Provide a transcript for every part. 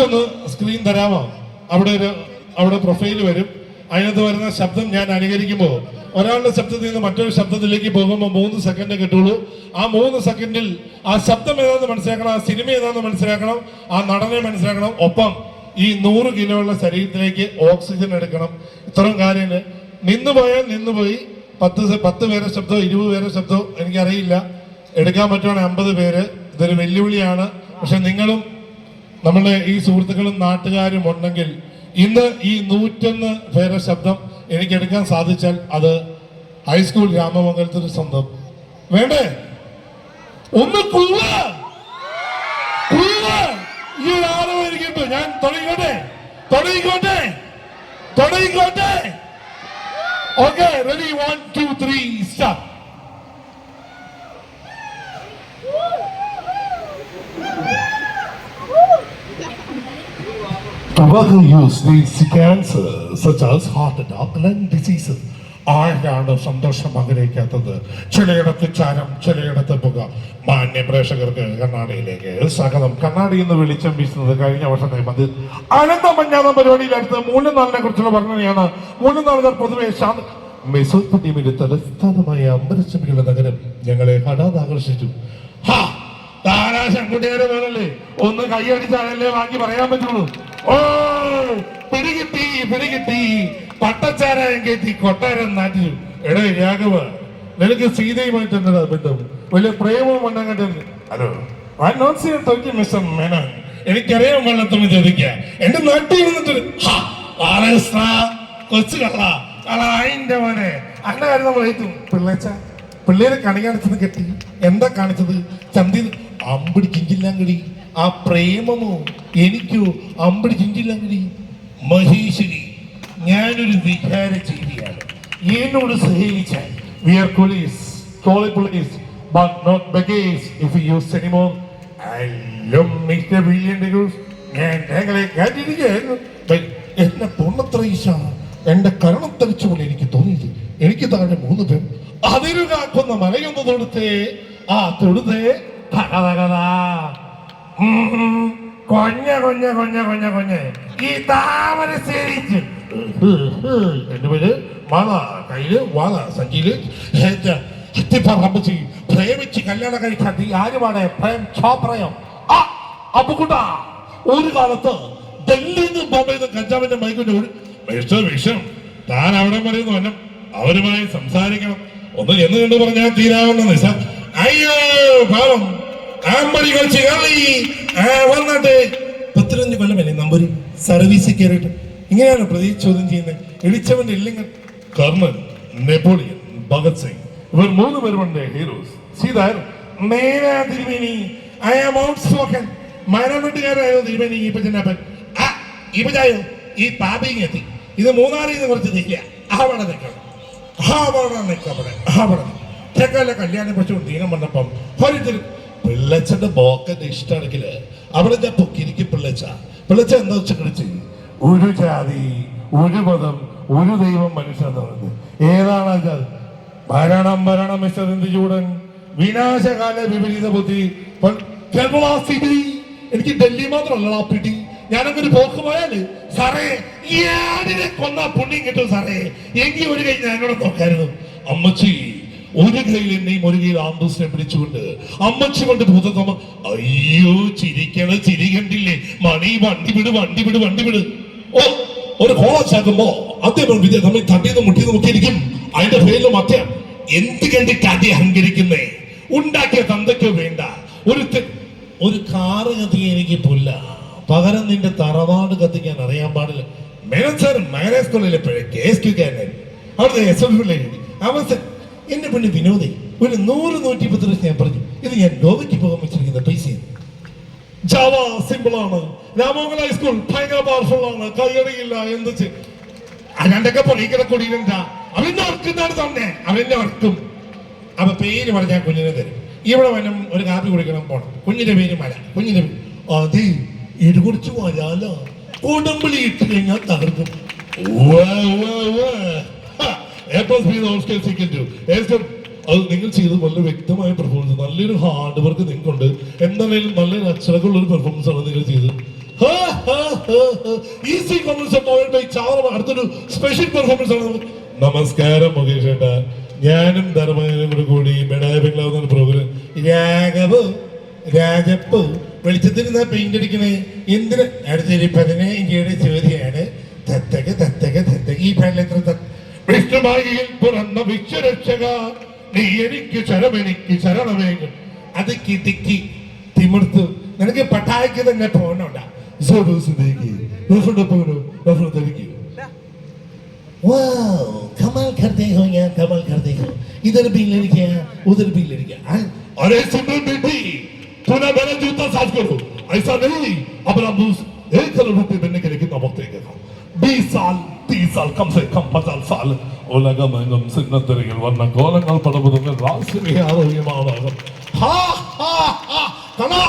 Just ഒന്ന് screen തരാമോ? അവിടെ ഒരു അവിടെ പ്രൊഫൈൽ വരും. അതിനകത്ത് വരുന്ന ശബ്ദം ഞാൻ അനുകരിക്കുമ്പോൾ ഒരാളുടെ ശബ്ദത്തിൽ നിന്ന് മറ്റൊരു ശബ്ദത്തിലേക്ക് പോകുമ്പോൾ മൂന്ന് സെക്കൻഡ് കിട്ടുള്ളൂ. ആ മൂന്ന് സെക്കൻഡിൽ ആ ശബ്ദം ഏതാണെന്ന് മനസ്സിലാക്കണം ആ സിനിമ ഏതാണെന്ന് മനസ്സിലാക്കണം ആ നടനെ മനസ്സിലാക്കണം. ഒപ്പം ഈ നൂറ് കിലോ ഉള്ള ശരീരത്തിലേക്ക് ഓക്സിജൻ എടുക്കണം. ഇത്തരം കാര്യങ്ങൾ. നിന്നുപോയാൽ നിന്നുപോയി പത്ത് പത്ത് പേരെ ശബ്ദമോ ഇരുപത് പേരെ ശബ്ദമോ എനിക്കറിയില്ല. എടുക്കാൻ പറ്റുവാണെങ്കിൽ അമ്പത് പേര്. ഇതൊരു വെല്ലുവിളിയാണ്. പക്ഷെ നിങ്ങളും നമ്മളുടെ ഈ സുഹൃത്തുക്കളും നാട്ടുകാരും ഉണ്ടെങ്കിൽ ഇന്ന് ഈ നൂറ്റൊന്ന് പേരെ ശബ്ദം എനിക്ക് എടുക്കാൻ സാധിച്ചാൽ അത് ഹൈസ്കൂൾ രാമമംഗലത്തിന് സ്വന്തം. വേണ്ടേ? ഒന്ന് കുള്ള! ഈ ഞാൻ തുടങ്ങിക്കോട്ടെ. തുടങ്ങിക്കോട്ടെ. തുടങ്ങിക്കോട്ടെ. Okay ready one two three start Tobacco use leads to cancer, such as heart attack, lung diseases. ആരാണ് സന്തോഷം ആഗ്രഹിക്കാത്തത് ചിലയിടത്ത് ചാരം ചിലയിടത്ത് പുക. മാന്യ പ്രേക്ഷകർക്ക് കണ്ണാടിയിലേക്ക് സ്വാഗതം. കണ്ണാടി എന്ന് വെളിച്ചം വീശുന്നത് കഴിഞ്ഞ വർഷത്തെ മതി അനന്ത മഞ്ഞാതം പരിപാടിയിൽ അടുത്ത് മൂന്ന് നാളിനെ കുറിച്ചുള്ള വർണനയാണ്. മൂന്ന് നാളുകൾ പൊതുവെ മെസോപ്പൊട്ടിയമിന്റെ തലസ്ഥാനമായ അമ്പലച്ചമികളുടെ നഗരം ഞങ്ങളെ ഹഠാത് ആകർഷിച്ചു. ഹാ താരാ ശങ്കുട്ടിയുടെ പേരല്ലേ ഒന്ന് കൈയടിച്ചാലല്ലേ ബാക്കി പറയാൻ പറ്റുള്ളൂ. ഓ പിടികിട്ടി പിടികിട്ടി. കൊട്ടാരം നാട്ടിൽ എടേ രാഘവ നിനക്ക് സീതയുമായിട്ട് എന്താ ബന്ധം വലിയ പ്രേമവും വണ്ണങ്ങട്ടെ ഹലോ സീ മിസ്റ്റർ എനിക്കറിയാം വള്ളത്തുമ്പ് ചോദിക്കാം. എന്റെ നാട്ടിൽ വന്നിട്ട് കൊച്ചു കള്ള. മോനെ. അങ്ങനെ കാര്യം നമ്മൾ ഏറ്റവും പിള്ളേച്ച പിള്ളേരെ കണി കാണിച്ചത് കെട്ടി. എന്താ കാണിച്ചത്? ചന്തി അമ്പടി ആ പ്രേമമോ എനിക്കോ അമ്പടി ചിഞ്ചില്ലെങ്കിൽ മഹേശ്വരി ഞാനൊരു വിചാര ജീവിയാണ്. എന്നോട് സഹകരിച്ചാൽ വി ആർ കൊളീസ് കോളി police but not ബഗേസ് if you use anymore hello mister billion ഡിഗൂസ് ഞാൻ ഞങ്ങളെ കാട്ടിരിക്കുകയായിരുന്നു But എന്നെ പൊണ്ണത്രയിച്ച എന്റെ കരണം തെളിച്ചു എനിക്ക് തോന്നിയത് എനിക്ക് താഴെ മൂന്ന് പേർ. അതിരുകാക്കുന്ന മലയൊന്ന് തൊടുത്തേ ആ തൊടുത്തേ കൊഞ്ഞ കൊഞ്ഞ കൊഞ്ഞ കൊഞ്ഞ കൊഞ്ഞ. ഈ താമര സേവിച്ച് എന്റെ പേര് വള. കയ്യിൽ വള സഞ്ചിയിൽ. പ്രേമിച്ച് കല്യാണം കഴിക്കാൻ നീ ആരുമാണ് പ്രേം ചോപ്രയം ആ അപ്പുകുട്ട ഒരു കാലത്ത് ഡൽഹിയിൽ നിന്ന് ബോംബെയിൽ നിന്ന് കഞ്ചാവിന്റെ മൈക്കിന്റെ ഒരു വിഷം വിഷം താൻ അവിടെ പറയുന്നു വന്നം അവരുമായി സംസാരിക്കണം. ഒന്ന് എന്ന് കണ്ടു പറഞ്ഞാൽ തീരാവുന്ന നിസ അയ്യോ പാവം. ആമ്പടി കളിച്ച് കളി വന്നിട്ട്. പത്തിരഞ്ച് കൊല്ലമല്ലേ നമ്പൂരി? സർവീസിൽ കയറിയിട്ട്. ഇങ്ങനെയാണ് പ്രതി ചോദ്യം ചെയ്യുന്നത്? ഇടിച്ചവന്റെ ഇല്ലെങ്കിൽ കർണൽ നെപ്പോളിയൻ ഭഗത് സിംഗ്. ഇവർ മൂന്ന് പേരുമുണ്ട് ഹീറോസ് സീതാർ മേനാ തിരുമേനി. ഐ ആം ഈ ചായോ ഈ പാപിങ് എത്തി. ഇത് മൂന്നാറിൽ നിന്ന് കുറച്ച് നിൽക്കുക അവിടെ നിൽക്കണം. അവിടെ നിൽക്കപ്പെടെ അവിടെ ചെക്കല്ല കല്യാണം പക്ഷെ ദീനം വന്നപ്പം. ഒരിക്കലും പിള്ളച്ചന്റെ ബോക്കന്റെ ഇഷ്ടമാണെങ്കിൽ അവിടെ ഞാൻ പൊക്കിരിക്കും പിള്ളച്ച. പിള്ളച്ച എന്താ വെച്ചാൽ കളിച്ച് ഒരു ജാതി ഒരു മതം ഒരു ദൈവം മനുഷ്യൻ എന്ന് പറയുന്നത് ഏതാണ് ഭരണം ഭരണം എന്ത് ചൂടൻ വിനാശകാല വിപരീത ബുദ്ധി. എനിക്ക് ഡൽഹി മാത്രമല്ല ആ പിടി. ഞാനങ്ങനെ പോക്ക് പോയാൽ സാറേ ആടിനെ കൊന്ന പുണ്യം കിട്ടും സാറേ. എങ്കിൽ ഒരു കൈ ഞാനോട് നോക്കായിരുന്നു അമ്മച്ചി ഒരു കയ്യിൽ എന്നെയും ഒരു കയ്യിൽ ആംബുസിനെ പിടിച്ചുകൊണ്ട് അമ്മച്ചി കൊണ്ട് ഭൂതത്തമ്മ അയ്യോ ചിരിക്കണ ചിരി കണ്ടില്ലേ? മണി വണ്ടി വിട് വണ്ടി വിട് വണ്ടി വിട്. ഓ ഒരു കോളാച്ചാക്കുമ്പോ അദ്ദേഹം വിജയ തമ്മിൽ തട്ടിന്ന് മുട്ടിന്ന് മുട്ടിയിരിക്കും അതിന്റെ പേരിൽ മറ്റേ എന്ത് കണ്ടിട്ട് അതി അഹങ്കരിക്കുന്നേ? ഉണ്ടാക്കിയ തന്തയ്ക്കോ വേണ്ട. ഒരു ഒരു കാറ് കത്തിക്കാൻ എനിക്ക് പുല്ല. പകരം നിന്റെ തറവാട് കത്തിക്കാൻ അറിയാൻ പാടില്ല. മേനൻ സാർ മാനേജ് സ്കൂളിലെ കേസ് ക്യൂക്കാരനായി അവിടുത്തെ എസ് എഫ് അവസരം എന്റെ പെണ്ണ് വിനോദേ ഒരു നൂറ് നൂറ്റി പത്ത് ലക്ഷം ഞാൻ പറഞ്ഞു ഇത് ഞാൻ ഗോവയ്ക്ക് പോകാൻ വെച്ചിരിക്കുന്ന പൈസയാണ്. ജാവ സിമ്പിൾ ആണ്. രാമോഹൻ ഹൈസ്കൂൾ ഭയങ്കര പവർഫുൾ ആണ്. കൈയടിയില്ല എന്ത് അല്ലാണ്ടൊക്കെ പൊളിക്കണ കൊടിയിലുണ്ട. അവന്റെ വർക്കുന്നാണ് തന്നെ? അവന്റെ അർക്കും അപ്പൊ പേര് പറഞ്ഞാൽ കുഞ്ഞിനെ തരും. ഇവിടെ വനം ഒരു കാപ്പി കുടിക്കണം പോണം. കുഞ്ഞിന്റെ പേര് മല. കുഞ്ഞിന്റെ അതെ ഇത് കുറിച്ച് വരാലോ കൊടുമ്പിളി ഇട്ട് കഴിഞ്ഞാൽ തകർക്കും. ഉവ്വ് ഉവ്വ് ഉവ്വ്. ഹ, A plus B is all skills equal to. A square- അത് നിങ്ങൾ ചെയ്ത് വളരെ വ്യക്തമായ പെർഫോമൻസ് നല്ലൊരു ഹാർഡ് വർക്ക് നിങ്ങൾക്കുണ്ട്. എന്തായാലും നല്ലൊരു അച്ചടക്കമുള്ള ഒരു പെർഫോമൻസ് ആണ് നിങ്ങൾ ചെയ്തത്. ഈസി ബൈ അടുത്തൊരു സ്പെഷ്യൽ പെർഫോമൻസ് ആണ്. നമസ്കാരം മുകേഷ് ഏട്ടാ. ഞാനും ധർമ്മനും കൂടെ കൂടി ബെഡായ ബംഗ്ലാവ് പ്രോഗ്രാം രാഘവ് രാജപ്പ് വെളിച്ചത്തിൽ നിന്നാ പെയിന്റ് അടിക്കണേ. എന്തിനാ? അടുത്തൊരു പതിനഞ്ചിയുടെ ചോദ്യമാണ് തത്തക തത്തക തത്തക ഈ പാനിൽ എത്ര തത്ത വിഷ്ണുമായിൽ പിറന്ന വിശ്വരക്ഷക നീ എനിക്ക് ശരമെനിക്ക് ശരണമേകും അത് കിതിക്കി തിമിർത്തു നിനക്ക് പട്ടായക്ക് തന്നെ പോകണോണ്ട कमाल करते हो या कमाल करते हो इधर भी लड़कियां उधर भी लड़कियां अरे सिमरन बेटी तूने मेरा जूता साफ करो ऐसा नहीं अपना मुंह एक करोड़ रुपए देने के लिए कितना वक्त लगेगा बीस साल तीस साल कम से कम पचास साल ഉലകമെങ്ങും സിഗ്നത്തരകൾ വന്ന കോലങ്ങൾ പടപുതുങ്ങൾ രാഷ്ട്രീയ ആരോഗ്യമാണാകും ഹാ ഹാ ഹാ കണാ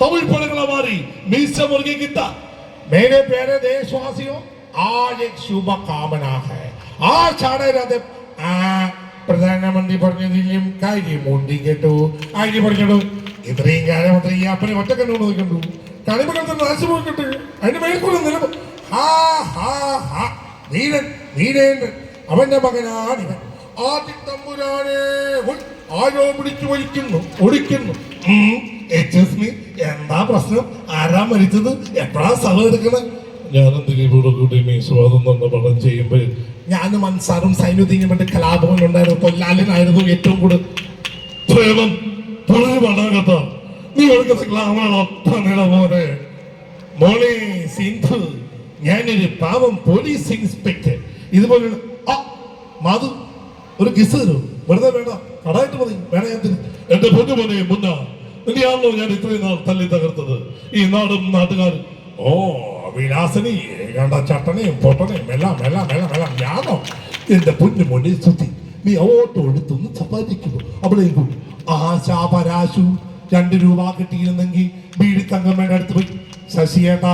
തമിഴ് പടങ്ങളെ മാറി മീശ മുറുകി കിട്ട मेरे प्यारे देशवासियों आज एक शुभ कामना है ആശാടെ രഥം ആ പ്രധാനമന്ത്രി പറഞ്ഞതിലും കാര്യമുണ്ടി കേട്ടു ആര്യ പറഞ്ഞിട്ടു ഇത്രയും കാലം അത്ര ഈ അപ്പനെ ഒറ്റക്കണ്ണോട് നോക്കണ്ടു കളിമകൾക്ക് നാശം പോയിക്കട്ടെ അതിന് മേൽക്കൂടെ നിലം ഹാ ഹാ ഹാ വീരൻ വീരേന്ദ്രൻ അവന്റെ മകനാണിവൻ ആദ്യം തമ്പുരാനെ ഉൾ, ആരോ പിടിച്ചു വലിക്കുന്നു ഒടിക്കുന്നു എന്താ പ്രശ്നം? ആരാ മരിച്ചത്? എപ്പോഴാ സ്ഥലം എടുക്കണത് ഞാനും ദിലീപോട് കൂടി മീസ്വാദം എന്ന പടം ചെയ്യുമ്പോൾ ഞാനും അൻസാറും സൈനുദ്ദീനും വേണ്ടി കലാഭവനിലുണ്ടായിരുന്നു കൊല്ലാലിനായിരുന്നു ഏറ്റവും കൂടുതൽ. പ്രേമം പൊളിഞ്ഞു പടകത്ത നീ എടുക്കുന്ന ക്ലാമാണോ പണിയുടെ മോനെ. മോളെ സിന്ധു. ഞാനൊരു പാവം പോലീസ് ഇൻസ്പെക്ടർ. ഇതുപോലെ മാധു ഒരു കിസ് തരൂ. വെറുതെ വേണ്ട കടായിട്ട് മതി. വേണ ഞാൻ എന്റെ പൊന്നു മോനെ മുന്ന നിന്നെയാണല്ലോ ഞാൻ ഇത്രയും നാൾ തല്ലി തകർത്തത്. ഈ നാടും നാട്ടുകാരും. ഓ വിലാസനി ഏകാണ്ട ചട്ടനെയും പൊട്ടനെയും എല്ലാം എല്ലാം എല്ലാം എല്ലാം ഞാനോ? എന്റെ പൊന്നു മുന്നിൽ ചുറ്റി നീ ഓട്ടോ എടുത്തൊന്ന് സമ്പാദിക്കുന്നു അവിടേക്കും ആശാപരാശു രണ്ട് രൂപ കിട്ടിയിരുന്നെങ്കിൽ വീട് തങ്കമ്മയുടെ അടുത്ത് പോയി. ശശിയേട്ടാ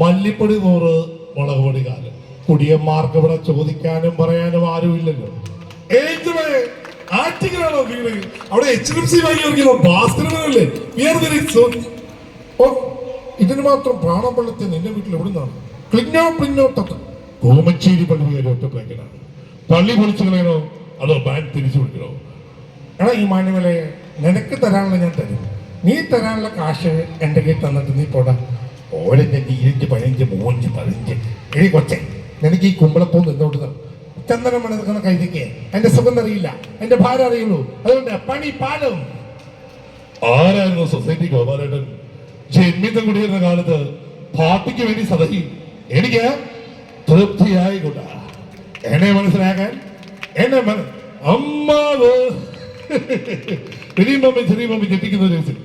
മല്ലിപ്പൊടി നൂറ് മുളക് പൊടി കാലം. കുടിയന്മാർക്ക് ഇവിടെ ചോദിക്കാനും പറയാനും ആരുമില്ലല്ലോ. ആറ്റിങ്ങലാണോ ഇതിന് മാത്രം പ്രാണം വെള്ളത്തെ നിന്റെ വീട്ടിൽ എവിടെ നിന്നാണ് ക്ലിഞ്ഞോ പ്ലിഞ്ഞോട്ടത്ത് കോമച്ചേരി പള്ളി വരെ ഒറ്റ ബ്ലാക്കിനാണ് പള്ളി പൊളിച്ചു കളയണോ അതോ ബാങ്ക് തിരിച്ചു വിളിക്കണോ എടാ ഈ മാനുവലെ നിനക്ക് തരാനുള്ള ഞാൻ തരും. നീ തരാനുള്ള കാശ് എന്റെ കയ്യിൽ തന്നിട്ട് നീ പോടാ. ഓരഞ്ച് ഇരുഞ്ച് പതിനഞ്ച് മൂഞ്ച് പതിനഞ്ച് എഴി കൊച്ചെ നിനക്ക് ഈ കുമ്പളപ്പൂ നിന്നോട്ട് ചന്ദനം മണക്കുന്ന കൈതയ്ക്ക് എന്റെ സുഖം അറിയില്ല. എന്റെ ഭാര്യ അറിയുള്ളൂ. അതുകൊണ്ട് പണി പാലും. ആരായിരുന്നു സൊസൈറ്റി ഗോപാലേട്ടൻ? ജന്മിത്തം കുടിയിരുന്ന കാലത്ത് പാർട്ടിക്ക് വേണ്ടി സദഹി. എനിക്ക് തൃപ്തിയായി കൂട്ടാ. എന്നെ മനസ്സിലാക്കാൻ എന്നെ അമ്മാവ്. ചെറിയ മമ്മി ചെറിയ മമ്മി ഞെട്ടിക്കുന്ന ദിവസം.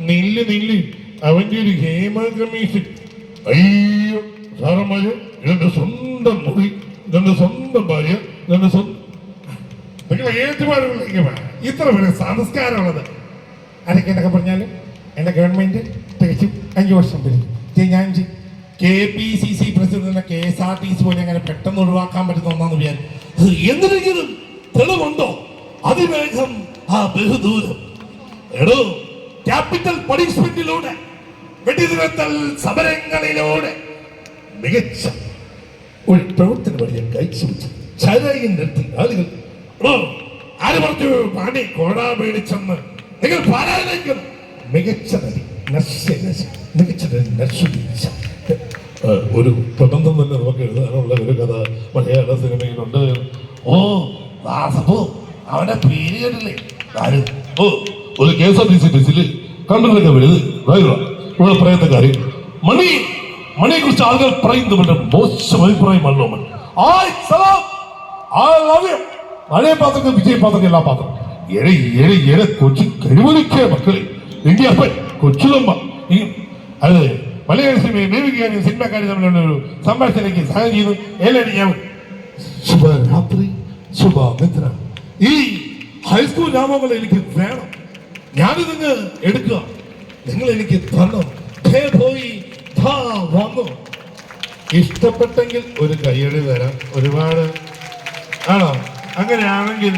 നില്ല് നില്ല്. അവന്റെ ഒരു ഹേമ കമ്മീഷൻ അയ്യോ സാറന്മാര് ഇതെന്റെ സ്വന്തം മുറി ഇതെന്റെ സ്വന്തം ഭാര്യ ഇതെന്റെ സ്വന്തം നിങ്ങൾ ഏറ്റുമാരുകളിലേക്ക് ഇത്ര വലിയ സംസ്കാരമുള്ളത്. അതൊക്കെ എന്നൊക്കെ പറഞ്ഞാൽ എന്റെ ഗവൺമെന്റ് തികച്ചും അഞ്ചു വർഷം വരും ഞാൻ കെ പി സി സി പ്രസിഡന്റിനെ K S R T C പോലെ അങ്ങനെ പെട്ടെന്ന് ഒഴിവാക്കാൻ പറ്റുന്ന ഒന്നാന്ന് വിചാരിച്ചു. എന്തിനെങ്കിലും തെളിവുണ്ടോ? അതിവേഗം ആ ബഹുദൂരം. എടോ ക്യാപിറ്റൽ പണിഷ്മെന്റിലൂടെ വെടിനിർത്തൽ സമരങ്ങളിലൂടെ മികച്ച ഒരു പ്രവർത്തന വഴി ഞാൻ കഴിച്ചു ചരയിൽ നിർത്തി. ആളുകൾ "ഓ, ആര് പറഞ്ഞു പാണി കോട പേടിച്ചെന്ന് നിങ്ങൾ പാരായണിക്കണം മികച്ച നടി. മികച്ച നടി. ഒരു പ്രബന്ധം തന്നെ നമുക്ക് എഴുതാനുള്ള ഒരു കഥ മലയാള സിനിമയിലുണ്ട്. ഓ ദാസപ്പോ അവന്റെ പേര് കേട്ടില്ലേ? ഓ ഒരു K S R T C ബസ്സിൽ കണ്ടതൊക്കെ വരുത് ഇവിടെ പറയുന്ന കാര്യം മണി മണിയെ കുറിച്ച് ആളുകൾ പറയുന്നുണ്ട് മോശം അഭിപ്രായമല്ലോ മണി. പഴയ പാത്രങ്ങൾ വിജയ പാത്രങ്ങൾ എല്ലാ പാത്രം എഴ എഴ എഴ കൊച്ചു കഴിവൊരുക്കിയ മക്കളെ. ഇന്ത്യ കൊച്ചുതമ്മ ഈ അത് മലയാള സിനിമയും മേവിക്കാനും സിനിമക്കാരും തമ്മിലുള്ള ഒരു സംഭാഷണയ്ക്ക് സഹായം ചെയ്തു ഏലടി ഞാൻ ശുഭരാത്രി. ശുഭമിത്ര ഈ ഹൈസ്കൂൾ നാമങ്ങൾ എനിക്ക് വേണം. ഞാനിതിങ്ങ് എടുക്കുക. നിങ്ങൾ എനിക്ക് തന്നു പോയി വന്നു ഇഷ്ടപ്പെട്ടെങ്കിൽ ഒരു കയ്യടി തരാം. ഒരുപാട്. ആണോ? അങ്ങനെയാണെങ്കിൽ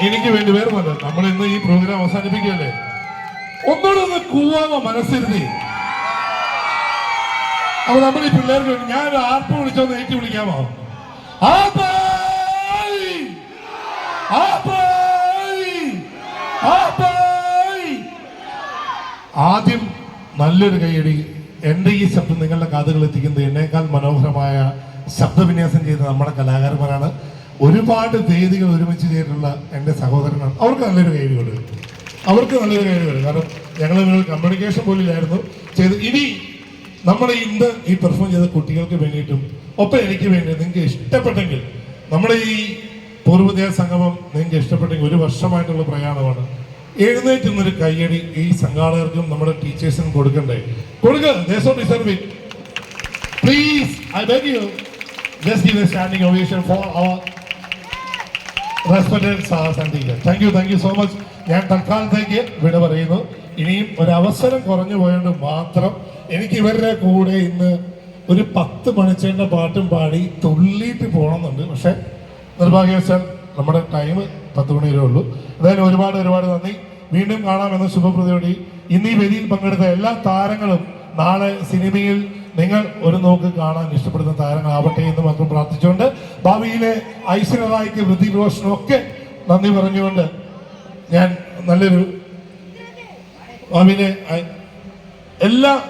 എനിക്ക് വേണ്ടി വേറെ നല്ല നമ്മൾ ഇന്ന് ഈ പ്രോഗ്രാം അവസാനിപ്പിക്കുകയല്ലേ? ഒന്നുകൂടെ ഒന്ന് കൂവാമ മനസ്സിരുതി അപ്പൊ നമ്മൾ ഈ പിള്ളേർക്ക് ഞാൻ ഒരു ആർപ്പ് വിളിച്ചോന്ന് ഏറ്റി വിളിക്കാമോ? ആപ്പായ്! ആപ്പായ്! ആദ്യം നല്ലൊരു കൈയടി എന്റെ ഈ ശബ്ദം നിങ്ങളുടെ കാതുകൾ എത്തിക്കുന്നത് എന്നേക്കാൾ മനോഹരമായ ശബ്ദവിന്യാസം ചെയ്ത നമ്മുടെ കലാകാരന്മാരാണ്. ഒരുപാട് വേദികൾ ഒരുമിച്ച് ചെയ്തിട്ടുള്ള എന്റെ സഹോദരനാണ്. അവർക്ക് നല്ലൊരു കൈയടി കൊടുക്കും. അവർക്ക് നല്ലൊരു കൈയടി കൊടുക്കും. കാരണം ഞങ്ങൾ കമ്മ്യൂണിക്കേഷൻ പോലില്ലായിരുന്നു ചെയ്ത് ഇനി നമ്മുടെ ഇന്ന് ഈ പെർഫോം ചെയ്ത കുട്ടികൾക്ക് വേണ്ടിയിട്ടും ഒപ്പം എനിക്ക് വേണ്ടി നിങ്ങൾക്ക് ഇഷ്ടപ്പെട്ടെങ്കിൽ നമ്മുടെ ഈ പൂർവദേവ സംഗമം നിങ്ങൾക്ക് ഇഷ്ടപ്പെട്ടെങ്കിൽ ഒരു വർഷമായിട്ടുള്ള പ്രയാണമാണ്. എഴുന്നേറ്റ് നിന്നൊരു കയ്യടി ഈ സംഘാടകർക്കും നമ്മുടെ ടീച്ചേഴ്സിനും കൊടുക്കണ്ടേ? കൊടുക്കുക thank you thank you so much ഞാൻ തൽക്കാലത്തേക്ക് വിട പറയുന്നു. ഇനിയും ഒരു അവസരം കുറഞ്ഞു പോയതുകൊണ്ട് മാത്രം എനിക്ക് ഇവരുടെ കൂടെ ഇന്ന് ഒരു പത്ത് മണിച്ചേന്റെ പാട്ടും പാടി തുള്ളിയിട്ട് പോകണമെന്നുണ്ട്. പക്ഷെ നിർഭാഗ്യവശാൽ നമ്മുടെ ടൈം പത്ത് മണി വരെ ഉള്ളൂ. എന്തായാലും ഒരുപാട് ഒരുപാട് നന്ദി. വീണ്ടും കാണാമെന്ന ശുഭപ്രതിയോടി. ഇന്ന് ഈ വേദിയിൽ പങ്കെടുത്ത എല്ലാ താരങ്ങളും നാളെ സിനിമയിൽ നിങ്ങൾ ഒരു നോക്ക് കാണാൻ ഇഷ്ടപ്പെടുന്ന താരങ്ങളാവട്ടെ എന്ന് മാത്രം പ്രാർത്ഥിച്ചുകൊണ്ട് ഭാവിയിലെ ഐശ്വര്യറായിക്ക് വൃദ്ധി റോഷനും ഒക്കെ നന്ദി പറഞ്ഞുകൊണ്ട് ഞാൻ നല്ലൊരു ഭാവിയിലെ എല്ലാ